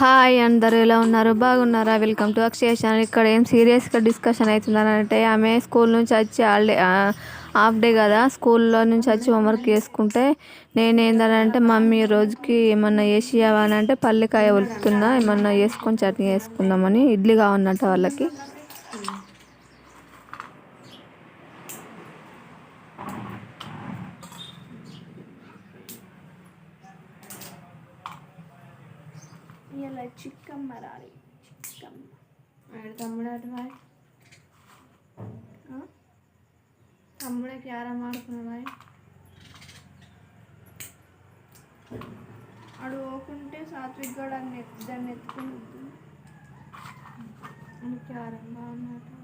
Hi అందరు ఎలా ఉన్నారు? బాగున్నారా? Welcome to Akshaya channel. ఇక్కడ ఏం సీరియస్గా డిస్కషన్ అవుతుందనంటే ఆమె స్కూల్ నుంచి వచ్చి హాలిడే హాఫ్ డే కదా స్కూల్లో నుంచి వచ్చి హోంవర్క్ చేసుకుంటే నేనేందనంటే మమ్మీ రోజుకి ఏమన్నా వేసి అని అంటే పల్లికాయ ఒలుపుతున్నా ఏమన్నా వేసుకొని చట్నీ వేసుకుందామని ఇడ్లీ కావన్నట్టు వాళ్ళకి. ఇలా చిక్కమ్మ రాలి చిక్కమ్మ. ఆడ తమ్ముడు అటు బాయ్ తమ్ముడే క్యారమ్ ఆడుకున్నా బాయ్. అడు పోకుంటే సాత్విక్ దాన్ని ఎత్తు- దాన్ని ఎత్తుకుని వద్దు. క్యారమ్ బాగున్నట్టు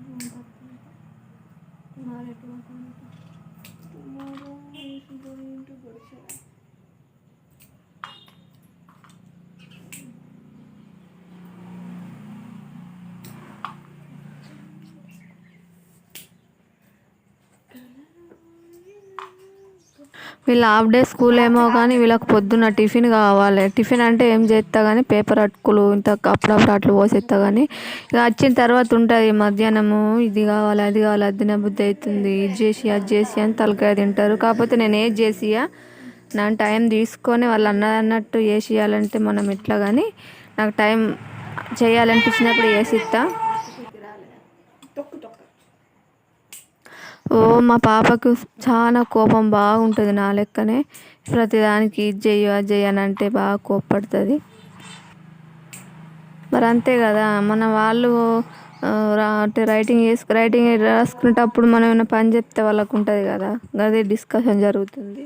మరి ఎటు వీళ్ళ హాఫ్ డే స్కూల్ ఏమో కానీ వీళ్ళకి పొద్దున్న టిఫిన్ కావాలి. టిఫిన్ అంటే ఏం చేస్తా కానీ పేపర్ అటుకులు ఇంత అప్పుడప్పుడు అట్లు పోసేస్తా కానీ ఇక వచ్చిన తర్వాత ఉంటుంది మధ్యాహ్నము ఇది కావాలి అది కావాలి అది బుద్ధి అవుతుంది ఇది చేసి అది చేసి అని తలకాయ తింటారు. కాకపోతే నేను ఏది చేసియా? నా టైం తీసుకొని వాళ్ళు అన్న అన్నట్టు చేసి చేయాలంటే మనం ఎట్లా కానీ నాకు టైం చేయాలనిపించినప్పుడు వేసిస్తాను ఓ మా పాపకు చాలా కోపం బాగుంటుంది నా లెక్కనే. ప్రతిదానికి ఇది చెయ్యి అది చెయ్యి అని అంటే బాగా కోప్పడుతుంది. మరి అంతే కదా మన వాళ్ళు అంటే రైటింగ్ చేసుకు రైటింగ్ రాసుకునేటప్పుడు మనం ఏమైనా పని చెప్తే వాళ్ళకు ఉంటుంది కదా. అదే డిస్కషన్ జరుగుతుంది.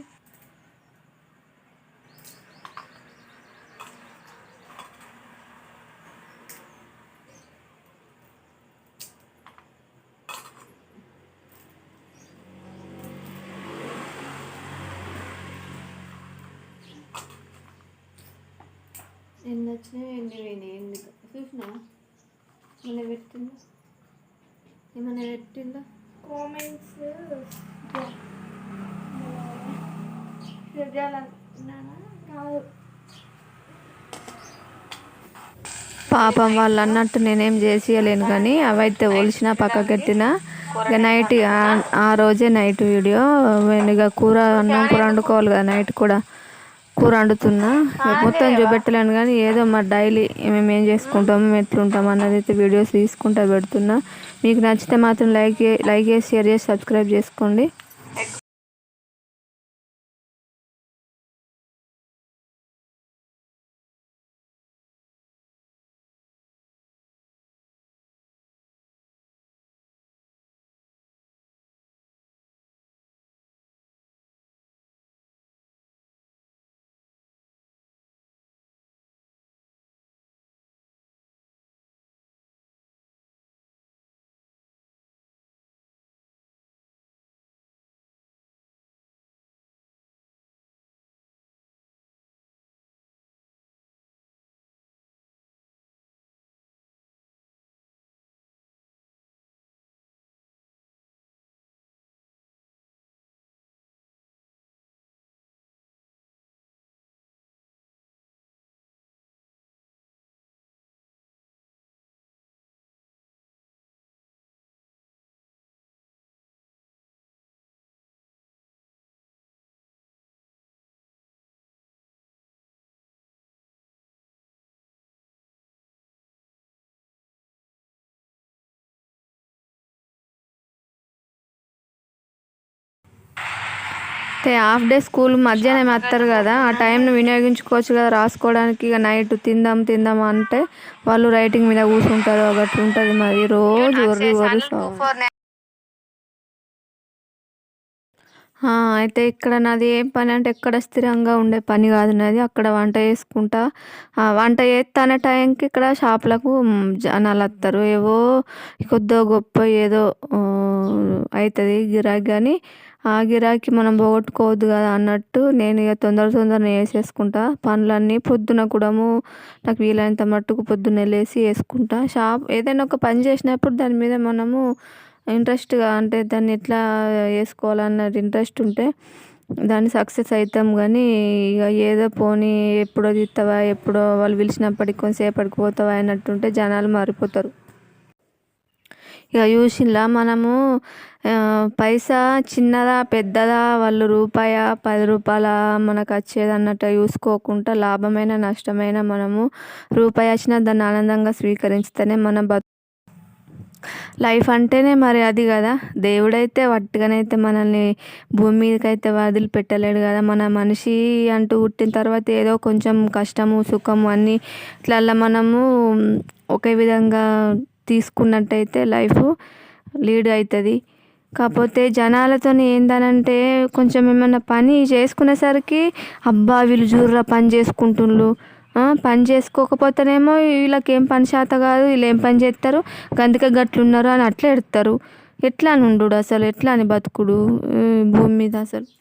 ఎన్ని వచ్చినాయి ఎన్ని పోయినాయి ఎందుకు? చూసినా? ఏమైనా పెట్టిందా? ఏమైనా పెట్టిందా? కామెంట్స్. కాదు. పాపం వాళ్ళు అన్నట్టు నేనేం చేసేయలేను కానీ అవైతే ఒలిసిన పక్కకెట్టిన ఇక నైట్ ఆ- రోజే నైట్ వీడియో నేను ఇక కూర అన్నం కూర వండుకోవాలి కదా నైట్ కూడా. కూర వండుతున్నా. మొత్తం చూపెట్టలేను కానీ ఏదో మా డైలీ మేము ఏం చేసుకుంటాం మేము ఎట్లుంటాం అన్నది అయితే వీడియోస్ తీసుకుంటా పెడుతున్నా. మీకు నచ్చితే మాత్రం లైక్ లైక్ చేసి షేర్ చేసి సబ్స్క్రైబ్ చేసుకోండి. అయితే హాఫ్ డే స్కూల్ మధ్యాహ్నం వస్తారు కదా ఆ టైంని వినియోగించుకోవచ్చు కదా రాసుకోవడానికి ఇక నైట్ తిందాం తిందాం అంటే వాళ్ళు రైటింగ్ మీద కూర్చుంటారు ఒకటి ఉంటుంది మరి. రోజు ఒర్రి ఒర్రి అయితే ఇక్కడ నాది ఏం పని అంటే ఎక్కడ స్థిరంగా ఉండే పని కాదు నాది. అక్కడ వంట చేసుకుంటా. వంట చేస్తానే టైంకి ఇక్కడ షాపులకు జనాలు వస్తారు. ఏవో కొద్దో గొప్ప ఏదో అవుతుంది గిరాకీ కానీ ఆ గిరాకీ మనం పోగొట్టుకోవద్దు కదా అన్నట్టు నేను ఇక తొందర తొందరనే వేసేసుకుంటా. పనులన్నీ పొద్దున కూడాము నాకు వీలైనంత మట్టుకు పొద్దున్నే లేసి వేసుకుంటా. షాప్ ఏదైనా ఒక పని చేసినప్పుడు దాని మీద మనము ఇంట్రెస్ట్గా అంటే దాన్ని ఎట్లా వేసుకోవాలన్నది ఇంట్రెస్ట్ ఉంటే దాన్ని సక్సెస్ అవుతాం కానీ ఇక ఏదో పోనీ ఎప్పుడో తీస్తావా ఎప్పుడో వాళ్ళు పిలిచినప్పటికి కొంతసేపటికి పోతావా అన్నట్టుంటే జనాలు మారిపోతారు. ఇక చూసిలా మనము పైసా చిన్నదా పెద్దదా వాళ్ళు రూపాయ పది రూపాయల మనకు వచ్చేది అన్నట్టు చూసుకోకుండా లాభమైన నష్టమైన మనము రూపాయి వచ్చినా దాన్ని ఆనందంగా స్వీకరించితేనే మన బతు లైఫ్ అంటేనే మరి అది కదా. దేవుడైతే వట్టిగానైతే మనల్ని భూమి మీదకి అయితే వదిలిపెట్టలేడు కదా. మన మనిషి అంటూ పుట్టిన తర్వాత ఏదో కొంచెం కష్టము సుఖము అన్నీ ఇట్లా మనము ఒకే విధంగా తీసుకున్నట్టయితే లైఫ్ లీడ్ అవుతుంది కాకపోతే జనాలతో ఏందనంటే కొంచెం ఏమన్నా పని చేసుకునేసరికి అబ్బా వీళ్ళు జూర్రా పని చేసుకుంటుండ్రు పని చేసుకోకపోతేనేమో వీళ్ళకి ఏం పని చేత కాదు వీళ్ళు ఏం పని చేస్తారు గందుకే గట్లున్నారు అని అట్లా ఎడతారు. ఎట్లా అని ఉండు అసలు? ఎట్లా అని బతుకుడు భూమి మీద అసలు?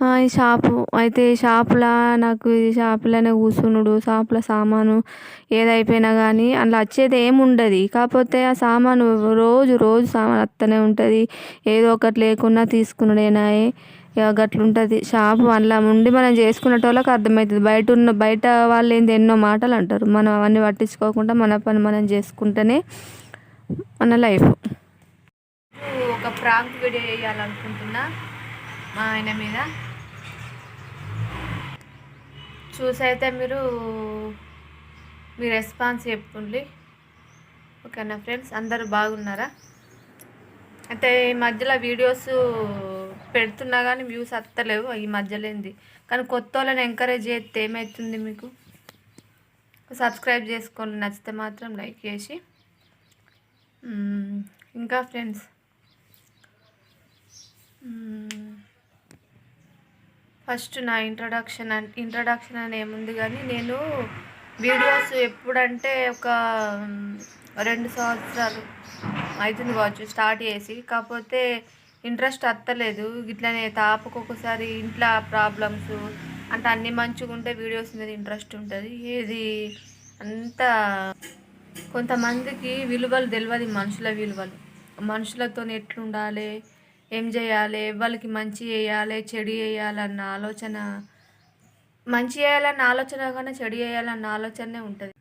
ఈ షాపు. అయితే ఈ షాపులో నాకు ఈ షాపులోనే కూర్చునుడు. షాపులో సామాను ఏదైపోయినా కానీ అందులో వచ్చేది ఏమి ఉండదు కాకపోతే ఆ సామాను రోజు రోజు సామాను వస్తూనే ఉంటుంది. ఏదో ఒకటి లేకున్నా తీసుకున్నాడేనాయే గట్లుంటుంది. షాపు అందులో ఉండి మనం చేసుకునేటోళ్ళకి అర్థమవుతుంది బయట ఉన్న బయట వాళ్ళు ఏంది ఎన్నో మాటలు అంటారు మనం అవన్నీ పట్టించుకోకుండా మన పని మనం చేసుకుంటేనే మన లైఫ్. ఒక ప్రాంక్ వీడియో చేయాలనుకుంటున్నా మా ఆయన మీద. చూసైతే మీరు మీ రెస్పాన్స్ చెప్పండి ఓకేనా ఫ్రెండ్స్? అందరూ బాగున్నారా? అయితే ఈ మధ్యలో వీడియోస్ పెడుతున్నా కానీ వ్యూస్ అత్తలేవు ఈ మధ్యలో ఏంది? కానీ కొత్త వాళ్ళని ఎంకరేజ్ చేస్తే ఏమవుతుంది మీకు? సబ్స్క్రైబ్ చేసుకోండి నచ్చితే మాత్రం లైక్ చేసి. ఇంకా ఫ్రెండ్స్? ఫస్ట్ నా ఇంట్రడక్షన్ అని ఇంట్రడక్షన్ అని ఏముంది కానీ నేను వీడియోస్ ఎప్పుడంటే ఒక రెండు సంవత్సరాలు అవుతుంది కావచ్చు స్టార్ట్ చేసి. కాకపోతే ఇంట్రెస్ట్ అత్తలేదు. ఇట్లనే తాపకు ఒకసారి ఇంట్లో ప్రాబ్లమ్స్ అంటే అన్ని మంచిగా ఉంటే వీడియోస్ మీద ఇంట్రెస్ట్ ఉంటుంది. ఏది అంత కొంతమందికి విలువలు తెలియదు మనుషుల విలువలు. మనుషులతో ఎట్లుండాలి? ఏం చేయాలి? వాళ్ళకి మంచి చేయాలి? చెడు చేయాలన్న ఆలోచన. మంచి చేయాలన్న ఆలోచన కన్నా చెడు చేయాలన్న ఆలోచనే ఉంటుంది.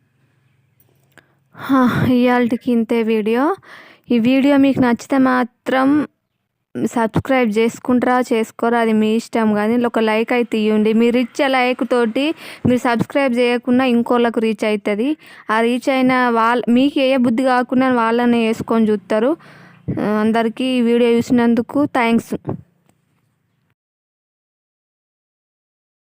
ఇవాళకి ఇంతే వీడియో. ఈ వీడియో మీకు నచ్చితే మాత్రం సబ్స్క్రైబ్ చేసుకుంటారా చేసుకోరా. అది మీ ఇష్టం కానీ ఒక లైక్ అయితే ఇవ్వండి మీరు ఇచ్చే లైక్ తోటి మీరు సబ్స్క్రైబ్ చేయకుండా ఇంకోళ్ళకు రీచ్ అవుతుంది ఆ రీచ్ అయిన వాళ్ళ మీకు ఏ బుద్ధి కాకుండా వాళ్ళని వేసుకొని చూస్తారు అందరికీ ఈ వీడియో చూసినందుకు థ్యాంక్స్.